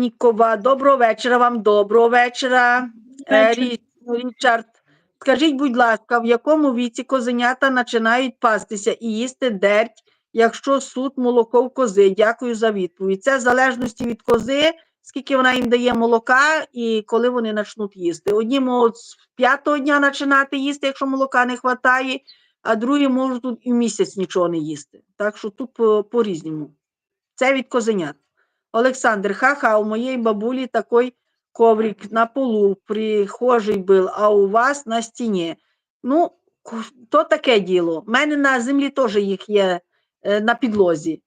Нікова. Доброго вечора вам, доброго вечора. Е, Вечір. Річард, скажіть, будь ласка, в якому віці козенята починають пастися і їсти дерть, якщо суд молоко в кози? Дякую за відповідь. Це в залежності від кози, скільки вона їм дає молока і коли вони почнуть їсти. Одні можуть з п'ятого дня починати їсти, якщо молока не вистачає, а другі можуть тут і місяць нічого не їсти. Так що тут по- по-різному. Це від козенят. Олександр, ха-ха, у моєї бабулі такий коврик на полу прихожий був, а у вас на стіні. Ну, то таке діло. У мене на землі теж їх є е, на підлозі.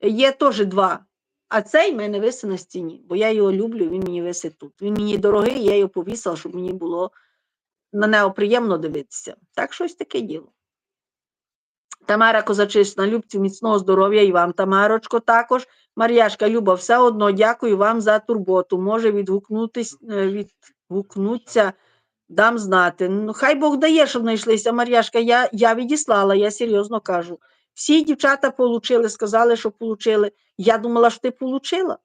Є теж два. А цей в мене висить на стіні, бо я його люблю, він мені висить тут. Він мені дорогий, я його повісила, щоб мені було на нього приємно дивитися. Так щось таке діло. Тамара Козачишна, любців міцного здоров'я і вам, Тамарочко, також. Мар'яшка, Люба, все одно дякую вам за турботу. Може відгукнутись, е, відгукнуться, дам знати. Ну, хай Бог дає, щоб знайшлися. Мар'яшка, я, я відіслала, я серйозно кажу. Всі дівчата получили, сказали, що получили. Я думала, що ти получила.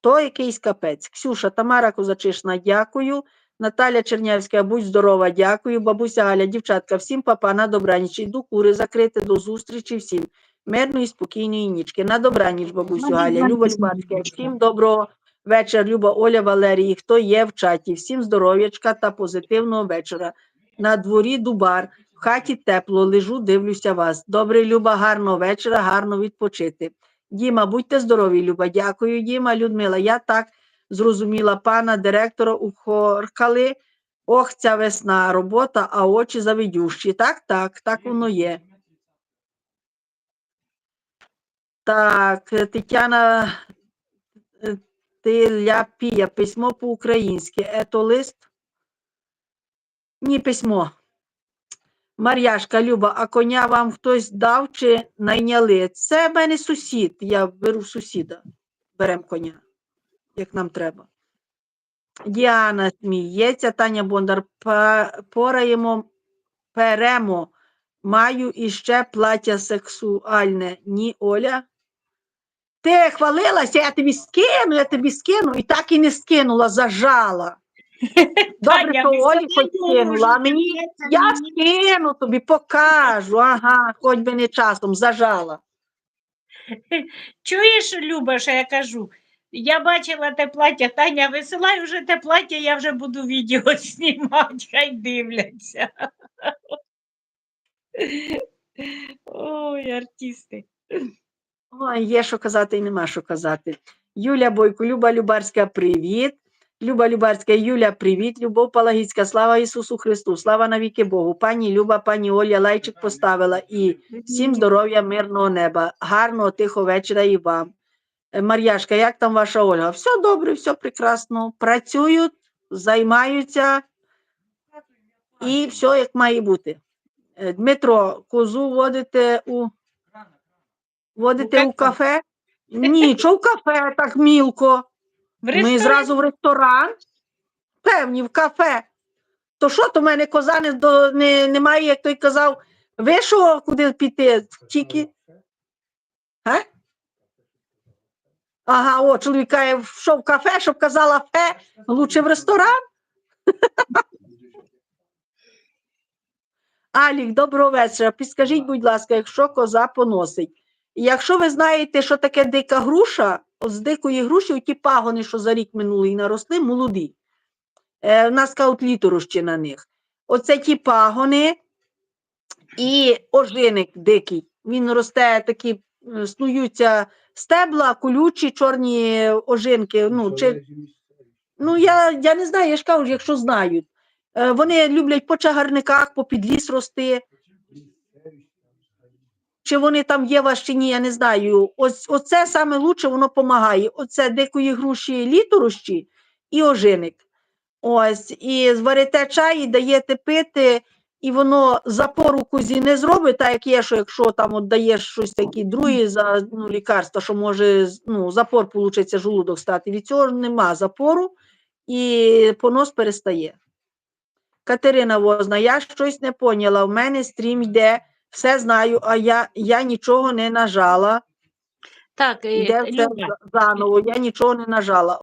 То якийсь капець. Ксюша, Тамара Козачишна, дякую. Наталя Чернявська, будь здорова, дякую. Бабуся Галя, дівчатка, всім папа, на добраніч. Іду кури закрити, до зустрічі всім. Мирної, спокійної нічки. На добраніч, бабусю На Галя. Люба Любарська, всім доброго вечора, Люба Оля Валерії, хто є в чаті. Всім здоров'ячка та позитивного вечора. На дворі дубар, в хаті тепло, лежу, дивлюся вас. Добре, Люба, гарного вечора, гарно відпочити. Діма, будьте здорові, Люба. Дякую, Діма, Людмила. Я так зрозуміла пана директора ухоркали. Ох, ця весна, робота, а очі завидющі. Так, так, так воно є. Так, Тетяна е, Теляпія, письмо по-українськи. Ето лист? Ні, письмо. Мар'яшка, Люба, а коня вам хтось дав чи найняли? Це в мене сусід. Я беру сусіда. Беремо коня, як нам треба. Діана сміється, Таня Бондар, «Па- пораємо, перемо. Маю іще плаття сексуальне. Ні, Оля. Ти хвалилася, я тобі скину, я тобі скину, і так і не скинула, зажала. Добре, Таня, то Олі хоч самі скинула, а мені я скину тобі, покажу. Ага, хоч би не часом, зажала. Чуєш, Люба, що я кажу? Я бачила те плаття, Таня, висилай вже те плаття, я вже буду відео знімати, хай дивляться. Ой, артисти. Ой, є що казати і нема що казати. Юля Бойко, Люба Любарська, привіт. Люба Любарська, Юля, привіт. Любов Палагіцька, слава Ісусу Христу, слава навіки Богу. Пані Люба, пані Оля, лайчик поставила і всім здоров'я, мирного неба. Гарного, тихого вечора і вам. Е, Мар'яшка, як там ваша Ольга? Все добре, все прекрасно. Працюють, займаються і все як має бути. Е, Дмитро, козу водите у водите у кафе. Ні, що в кафе так мілко. Ми зразу в ресторан, певні, в кафе. То що то в мене коза не, до, не, немає, як той казав, ви що, куди піти? Тільки. А? Ага, о, чоловік каже, що в кафе, щоб казала фе, лучше в ресторан. Алік, доброго вечора. Підскажіть, будь ласка, якщо коза поносить. Якщо ви знаєте, що таке дика груша, з дикої груші ті пагони, що за рік минулий наросли, молоді. Е, у нас ще на них. Оце ті пагони і ожиник дикий. Він росте такі, е, снуються стебла, колючі, чорні ожинки. Ну, чи, ну я, я не знаю, я ж кажу, якщо знають. Е, Вони люблять по чагарниках, по підліс рости. Чи вони там є вас чи ні, я не знаю. Ось оце саме лучше воно допомагає. Оце дикої груші літорощі і ожиник. Ось, і зварите чай, і даєте пити, і воно запору козі не зробить, так як є, що якщо там от даєш щось такі другі за ну, лікарства, що може ну, запор, получиться, желудок стати. Від цього нема запору, і понос перестає. Катерина Возна, я щось не поняла. У мене стрім йде, все знаю, а я, я нічого не нажала. Так, е, Йде все заново, я нічого не нажала.